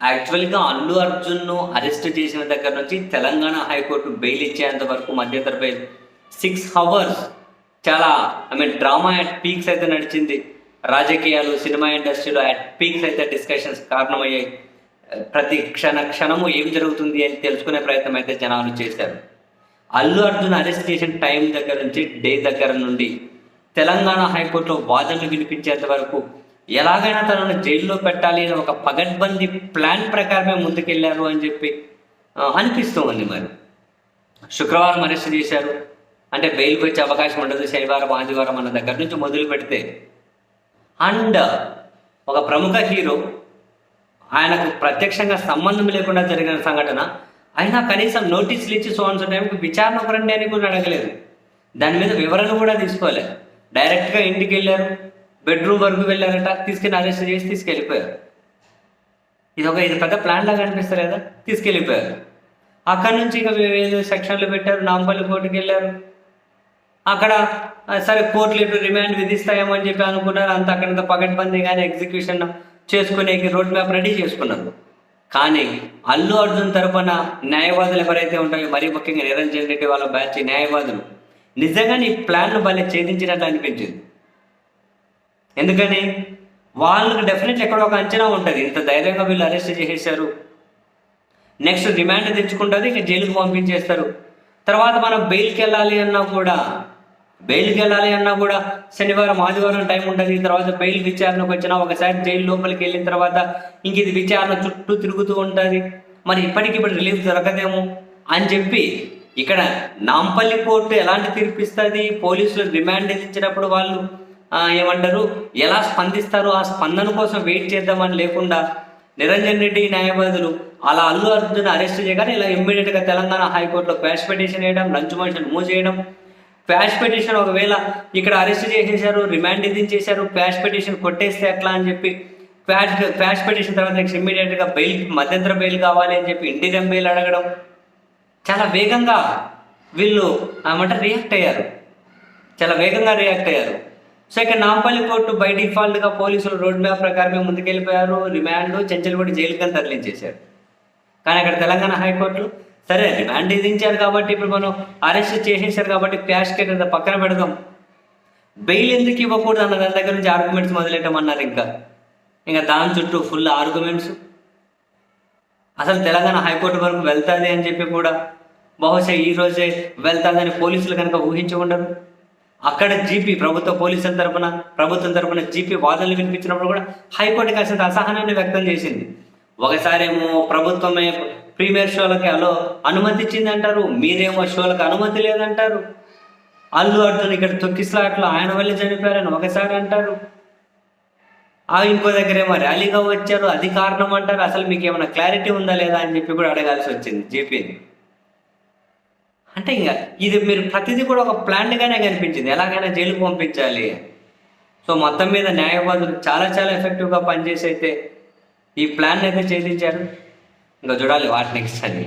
యాక్చువల్గా అల్లు అర్జున్ను అరెస్ట్ చేసిన దగ్గర నుంచి తెలంగాణ హైకోర్టు బెయిల్ ఇచ్చేంత వరకు మధ్యంతర సిక్స్ అవర్స్ చాలా I mean drama at peaks అయితే నడిచింది. రాజకీయాలు సినిమా ఇండస్ట్రీలో అట్ పీక్స్ అయితే డిస్కషన్స్ కారణమయ్యాయి. ప్రతి క్షణ క్షణము ఏం జరుగుతుంది అని తెలుసుకునే ప్రయత్నం అయితే జనాలు చేశారు. అల్లు అర్జున్ అరెస్ట్ చేసిన టైం దగ్గర నుంచి డే దగ్గర నుండి తెలంగాణ హైకోర్టులో వాదనలు వినిపించేంత వరకు ఎలాగైనా తనను జైల్లో పెట్టాలి అని ఒక పగడ్బందీ ప్లాన్ ప్రకారమే ముందుకెళ్ళారు అని చెప్పి అనిపిస్తుంది మరి. శుక్రవారం అరెస్ట్ చేశారు. అంటే బెయిల్కి వచ్చే అవకాశం ఉండదు. శనివారం ఆదివారం అన్న దగ్గర నుంచి మొదలు పెడితే అండ్ ఒక ప్రముఖ హీరో ఆయనకు ప్రత్యక్షంగా సంబంధం లేకుండా జరిగిన సంఘటన అయినా కనీసం నోటీసులు ఇచ్చి సోన్స్ టైంకి విచారణ ఒకరండి అని కూడా అడగలేదు. దాని మీద వివరణ కూడా తీసుకోలేదు డైరెక్ట్గా ఇంటికి వెళ్ళారు. బెడ్రూమ్ వరకు వెళ్ళారట తీసుకెళ్ళి అరెస్ట్ చేసి తీసుకెళ్ళిపోయారు. ఇది ఒక ఇది పెద్ద ప్లాన్ లాగా అనిపిస్తలేదా? తీసుకెళ్ళిపోయారు. అక్కడ నుంచి ఇక వేరే సెక్షన్లు పెట్టారు నాంపల్లి కోర్టుకి వెళ్ళారు. అక్కడ సరే కోర్టులు ఇటు రిమాండ్ విధిస్తాయేమో అని చెప్పి అనుకున్నారు. అంత అక్కడ పగడ్బందీ కానీ ఎగ్జిక్యూషన్ చేసుకునే రోడ్ మ్యాప్ రెడీ చేసుకున్నారు. కానీ అల్లు అర్జున్ తరపున న్యాయవాదులు ఎవరైతే ఉంటాయో మరీ ముఖ్యంగా నిరంజన్ రెడ్డి వాళ్ళ బ్యాచ్ న్యాయవాదులు నిజంగానే ఈ ప్లాన్ను భలే ఛేదించినట్లు అనిపించింది. ఎందుకని? వాళ్ళకి డెఫినెట్లీ ఎక్కడో ఒక అంచనా ఉంటుంది. ఇంత ధైర్యంగా వీళ్ళు అరెస్ట్ చేసేసారు నెక్స్ట్ రిమాండ్ తెచ్చుకుంటుంది ఇక జైలుకు పంపించేస్తారు. తర్వాత మనం బెయిల్కి వెళ్ళాలి అన్నా కూడా బెయిల్కి వెళ్ళాలి అన్నా కూడా శనివారం ఆదివారం టైం ఉంటుంది. తర్వాత బెయిల్ విచారణకు వచ్చినా ఒకసారి జైలు లోపలికి వెళ్ళిన తర్వాత ఇంక ఇది విచారణ చుట్టూ తిరుగుతూ ఉంటుంది. మరి ఇప్పటికిప్పుడు రిలీఫ్ దొరకదేమో అని చెప్పి ఇక్కడ నాంపల్లి కోర్టు ఎలాంటి తీర్పిస్తుంది పోలీసులు రిమాండ్ విధించినప్పుడు వాళ్ళు ఏమంటారు? ఎలా స్పందిస్తారు ఆ స్పందన కోసం వెయిట్ చేద్దామని లేకుండా నిరంజన్ రెడ్డి న్యాయవాదులు అలా అల్లు అర్జున్ అరెస్ట్ చేయగానే ఇలా ఇమ్మీడియట్గా తెలంగాణ హైకోర్టులో క్వాష్ పిటిషన్ వేయడం లంచ్ మోషన్ మూవ్ చేయడం క్వాష్ పిటిషన్ ఒకవేళ ఇక్కడ అరెస్ట్ చేసేసారు రిమాండ్ ఇదించేశారు క్వాష్ పిటిషన్ కొట్టేస్తే ఎట్లా అని చెప్పి క్వాష్ క్వాష్ పిటిషన్ తర్వాత నెక్స్ట్ ఇమ్మీడియట్గా బెయిల్ మధ్యంతర బెయిల్ కావాలి అని చెప్పి ఇంటీరియం బెయిల్ అడగడం. చాలా వేగంగా వీళ్ళు ఏమంటారు రియాక్ట్ అయ్యారు. చాలా వేగంగా రియాక్ట్ అయ్యారు. సో ఇక్కడ నాంపల్లి కోర్టు బై డిఫాల్ట్గా పోలీసులు రోడ్ మ్యాప్ ప్రకారమే ముందుకెళ్ళిపోయారు. రిమాండ్ చెంచల్గూడి జైలుకి తరలించేశారు. కానీ అక్కడ తెలంగాణ హైకోర్టు సరే రిమాండ్ విధించారు కాబట్టి ఇప్పుడు మనం అరెస్ట్ చేసేసారు కాబట్టి క్యాష్ కేట్ పక్కన పెడదాం. బెయిల్ ఎందుకు ఇవ్వకూడదు అన్న దాని దగ్గర నుంచి ఆర్గ్యుమెంట్స్ మొదలెట్టమన్నారు ఇంకా. ఇంకా దాని చుట్టూ ఫుల్ ఆర్గ్యుమెంట్స్ అసలు తెలంగాణ హైకోర్టు వరకు వెళ్తుంది అని చెప్పి కూడా బహుశా ఈ రోజే వెళ్తాదని పోలీసులు కనుక ఊహించి అక్కడ జీపీ ప్రభుత్వ పోలీసుల తరపున ప్రభుత్వం తరపున జీపీ వాదనలు వినిపించినప్పుడు కూడా హైకోర్టు కాసింత అసహనాన్ని వ్యక్తం చేసింది. ఒకసారేమో ప్రభుత్వమే ప్రీమియర్ షోలకి అలో అనుమతి ఇచ్చింది అంటారు మీరేమో షోలకు అనుమతి లేదంటారు. అల్లు అర్జున్ ఇక్కడ తొక్కిస్లాట్లో ఆయన వల్లే చనిపోయారని ఒకసారి అంటారు. ఆ ఇంకో దగ్గర ఏమో ర్యాలీగా వచ్చారు అది కారణం అంటారు. అసలు మీకు ఏమైనా క్లారిటీ ఉందా లేదా అని చెప్పి కూడా అడగాల్సి వచ్చింది జేపీని అంటే ఇంకా ఇది మీరు ప్రతిదీ కూడా ఒక ప్లాన్గానే కనిపించింది. ఎలాగైనా జైలుకు పంపించాలి. సో మొత్తం మీద న్యాయవాదులు చాలా చాలా ఎఫెక్టివ్గా పనిచేసి అయితే ఈ ప్లాన్ అయితే ఛేదించారు ఇంకా చూడాలి వాటి నెక్స్ట్ అని.